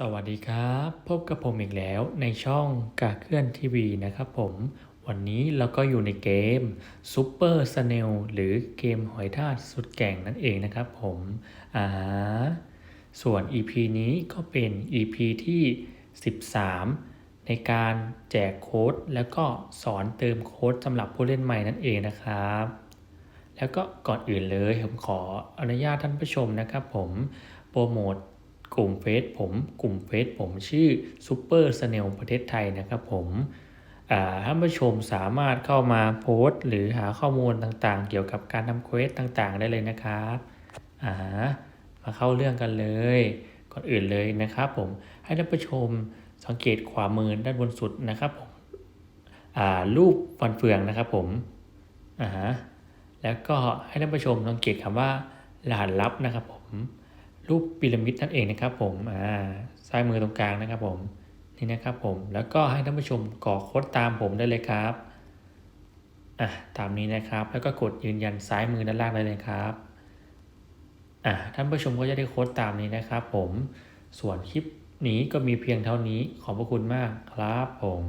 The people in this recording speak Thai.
สวัสดีครับ พบกับผมอีกแล้วในช่องกาเคลื่อนทีวีนะครับผม วันนี้เราก็อยู่ในเกม Super s n a i l หรือเกมหอยทากสุดแก่งนั่นเองนะครับผมอ่าส่วน EP นี้ก็เป็น EP ที่ 13 ในการแจกโค้ด แล้วก็สอนเติมโค้ดสำหรับผู้เล่นใหม่นั่นเองนะครับ แล้วก็ก่อนอื่นเลยผมขออนุญาตท่านผู้ชมนะครับผมโปรโมท กลุ่มเฟซผม กลุ่มเฟซผมชื่อ Super s n a i l ประเทศไทยนะครับผมอ่าท่านผู้ชมสามารถเข้ามาโพสต์ หรือหาข้อมูลต่างๆ เกี่ยวกับการทำเควสต่างๆ ได้เลยนะครับอ่ามาเข้าเรื่องกันเลย ก่อนอื่นเลยนะครับผมให้ท่านผู้ชมสังเกตขวามือด้านบนสุดนะครับผมอ่ารูปฟันเฟืองนะครับผมอ่าแล้วก็ให้ท่านผู้ชมสังเกตคำว่ารหัสลับนะครับผม รูปพีระมิดนั่นเองนะครับผมอ่าซ้ายมือตรงกลางนะครับผมนี่นะครับผมแล้วก็ให้ท่านผู้ชมกรอกโค้ดตามผมได้เลยครับอะตามนี้นะครับแล้วก็กดยืนยันซ้ายมือด้านล่างได้เลยครับอะท่านผู้ชมก็จะได้โค้ดตามนี้นะครับผมส่วนคลิปนี้ก็มีเพียงเท่านี้ขอบพระคุณมากครับผม